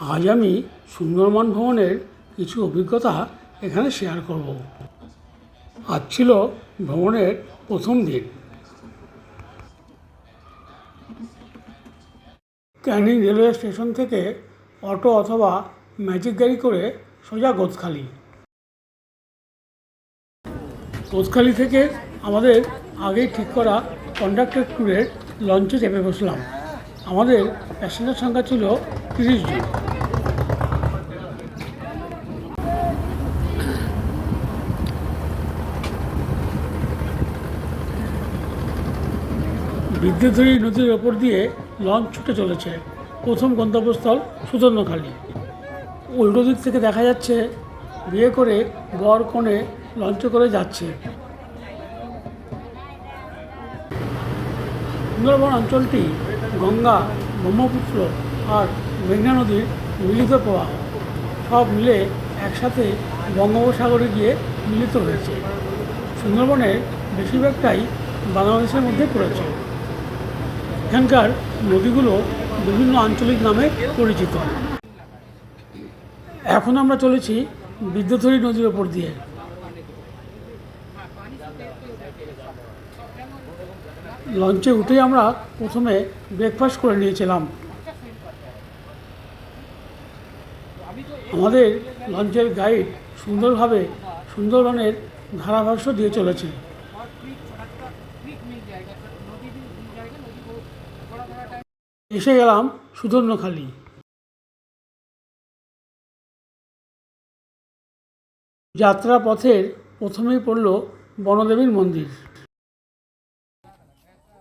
আজ আমি সুন্দরবন ভ্রমণের কিছু অভিজ্ঞতা এখানে শেয়ার করব। আজ ছিল ভ্রমণের প্রথম দিন। ক্যানিং রেলওয়ে স্টেশন থেকে অটো অথবা ম্যাজিক গাড়ি করে সোজা গোদখালি। কোচখালি থেকে আমাদের আগেই ঠিক করা কন্ডাক্টর ট্যুরের লঞ্চে চেপে বসলাম। আমাদের প্যাসেঞ্জার সংখ্যা ছিল তিরিশ জন। বিদ্যুৎধরী নদীর ওপর দিয়ে লঞ্চ ছুটে চলেছে। প্রথম গন্তব্যস্থল সুদর্ণখালী উল্টো দিক থেকে দেখা যাচ্ছে, বিয়ে করে বর কনে লঞ্চে করে যাচ্ছে। সুন্দরবন অঞ্চলটি গঙ্গা, ব্রহ্মপুত্র আর মেঘনা নদীর মিলিত প্রবাহ। সব মিলে একসাথে বঙ্গোপসাগরে গিয়ে মিলিত হয়েছে। সুন্দরবনের বেশিরভাগটাই বাংলাদেশের মধ্যে পড়েছে। এখানকার নদীগুলো বিভিন্ন আঞ্চলিক নামে পরিচিত। এখন আমরা চলেছি বিদ্যুৎহরী নদীর ওপর দিয়ে। লঞ্চে উঠে আমরা প্রথমে ব্রেকফাস্ট করে নিয়েছিলাম। আমাদের লঞ্চের গাইড সুন্দরভাবে সুন্দরবনের ধারাভাষ্য দিয়ে চলেছে। এসে গেলাম সুদর্ণখালী যাত্রা পথের প্রথমেই পড়ল বনদেবীর মন্দির।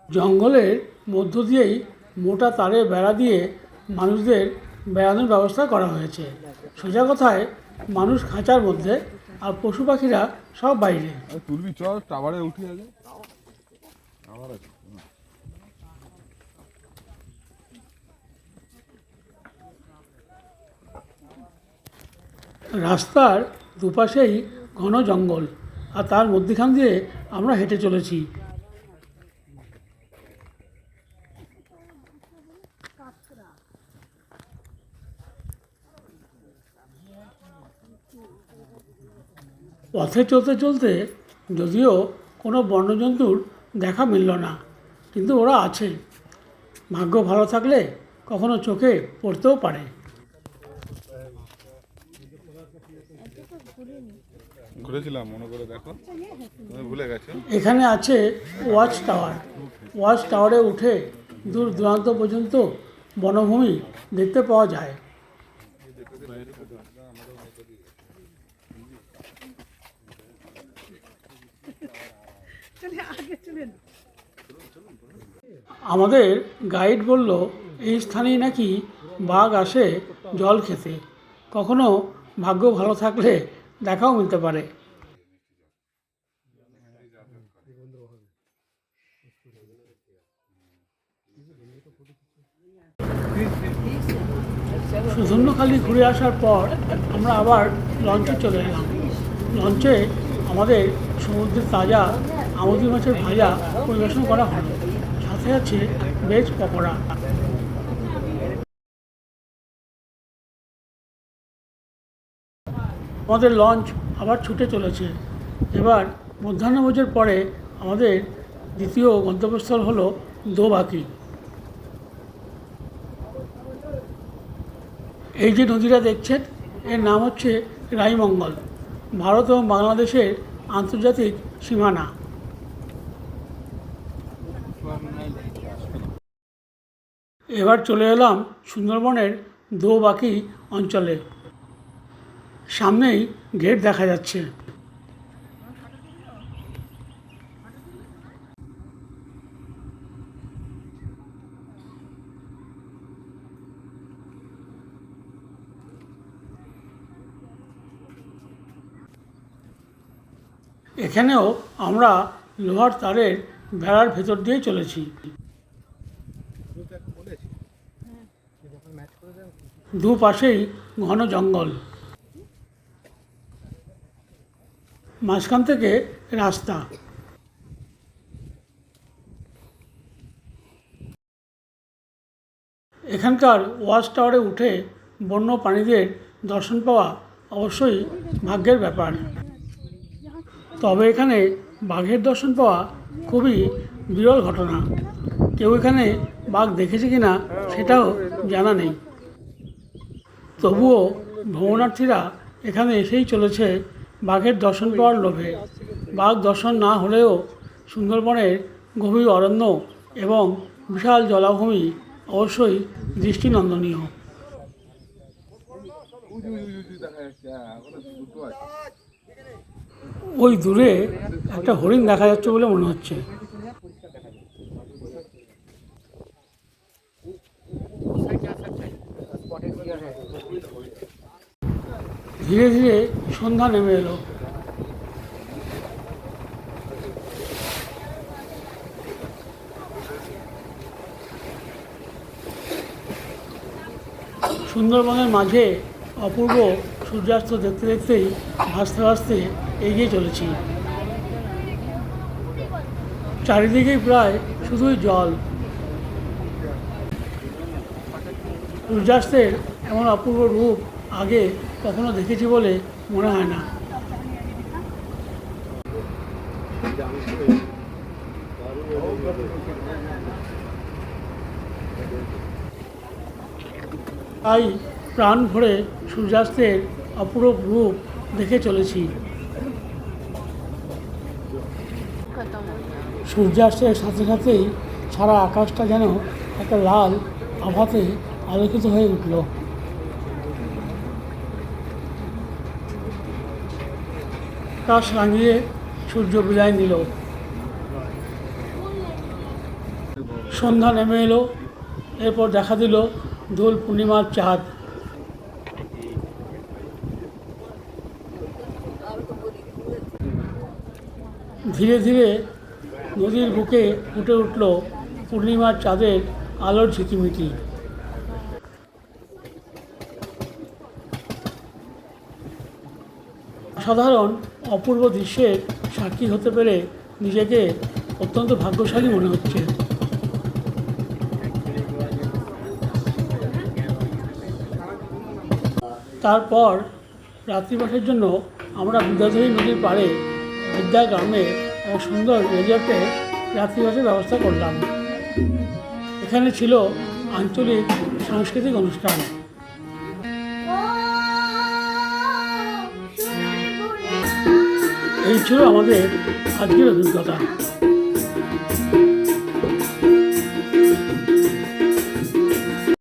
জঙ্গলের মধ্য দিয়েই মোটা তারে বেড়া দিয়ে মানুষদের বেড়ানোর ব্যবস্থা করা হয়েছে। সোজা কথায় মানুষ খাঁচার মধ্যে আর পশু পাখিরা সব বাইরে। তুলবি চল টাওয়ারে উঠে আগে টাওয়ার আছে রাস্তার দুপাশেই ঘন জঙ্গল আর তার মধ্যেখান দিয়ে আমরা হেঁটে চলেছি। পথে চলতে চলতে যদিও কোনো বন্যজন্তুর দেখা মিলল না, কিন্তু ওরা আছে। ভাগ্য ভালো থাকলে কখনো চোখে পড়তেও পারে। ঘুরেছিলাম মনে করে দেখো। তুমি ভুলে গেছো? এখানে আছে ওয়াচ টাওয়ার। ওয়াচ টাওয়ারে উঠে দূর দূরান্ত পর্যন্ত বনভূমি দেখতে পাওয়া যায়। আমাদের গাইড বলল, এই স্থানেই নাকি বাঘ আসে জল খেতে। কখনো ভাগ্য ভালো থাকলে দেখাও মিলতে পারে। সুধন্যখালি ঘুরে আসার পর আমরা আবার লঞ্চে চলে এলাম। লঞ্চে আমাদের সমুদ্রের তাজা আমুদি মাছের ভাজা পরিবেশন করা হয় সাথে আছে ভেজ পকোড়া। আমাদের লঞ্চ আবার ছুটে চলেছে। এবার মধ্যাহ্নভোজের পরে আমাদের দ্বিতীয় গন্তব্যস্থল হলো দোবাকি। এই যে নদীটা দেখছেন, এর নাম হচ্ছে রাইমঙ্গল ভারত এবং বাংলাদেশের আন্তর্জাতিক সীমানা। এবার চলে এলাম সুন্দরবনের দো বাকি অঞ্চলে। সামনেই গেট দেখা যাচ্ছে। এখানেও আমরা লোহার তারের বেড়ার ভেতর দিয়ে চলেছি। দুপাশেই ঘন জঙ্গল। মাঝখান থেকে রাস্তা। এখানকার ওয়াচ টাওয়ারে উঠে বন্য প্রাণীদের দর্শন পাওয়া অবশ্যই ভাগ্যের ব্যাপার। তবে এখানে বাঘের দর্শন পাওয়া খুবই বিরল ঘটনা। কেউ এখানে বাঘ দেখেছে কিনা সেটাও জানা নেই। তবুও ভ্রমণার্থীরা এখানে এসেই চলেছে বাঘের দর্শন পাওয়ার লোভে। বাঘ দর্শন না হলেও সুন্দরবনের গভীর অরণ্য এবং বিশাল জলাভূমি অবশ্যই দৃষ্টিনন্দনীয়। ওই দূরে একটা হরিণ দেখা যাচ্ছে বলে মনে হচ্ছে। ধীরে ধীরে সন্ধ্যা নেমে এলো। সুন্দরবনের মাঝে অপূর্ব সূর্যাস্ত দেখতে দেখতেই ভাসতে ভাসতে এগিয়ে চলেছি। চারিদিকেই প্রায় শুধুই জল। সূর্যাস্তের এমন অপূর্ব রূপ আগে কখনো দেখেছি বলে মনে হয় না। তাই প্রাণ ভরে সূর্যাস্তের অপূরূপ রূপ দেখে চলেছি। সূর্যাস্তের সাথে সাথেই সারা আকাশটা যেন একটা লাল আভাতে আলোকিত হয়ে উঠল। আকাশ রাঙিয়ে সূর্য বিদায় নিল। সন্ধ্যা নেমে এলো, এরপর দেখা দিল দোল পূর্ণিমার চাঁদ। ধীরে ধীরে নদীর বুকে ফুটে উঠল পূর্ণিমার চাঁদের আলোর ঝিকিমিকি। সাধারণ অপূর্ব দৃশ্যের সাক্ষী হতে পেরে নিজেকে অত্যন্ত ভাগ্যশালী মনে হচ্ছে। তারপর রাত্রিবাসের জন্য আমরা বিদ্যাধরী নদীর পাড়ে বিদ্যা গ্রামে সুন্দর রেজর্টে রাত্রিবাসের ব্যবস্থা করলাম। এখানে ছিল আঞ্চলিক সাংস্কৃতিক অনুষ্ঠান। এই ছিল আমাদের আজকের অভিজ্ঞতা।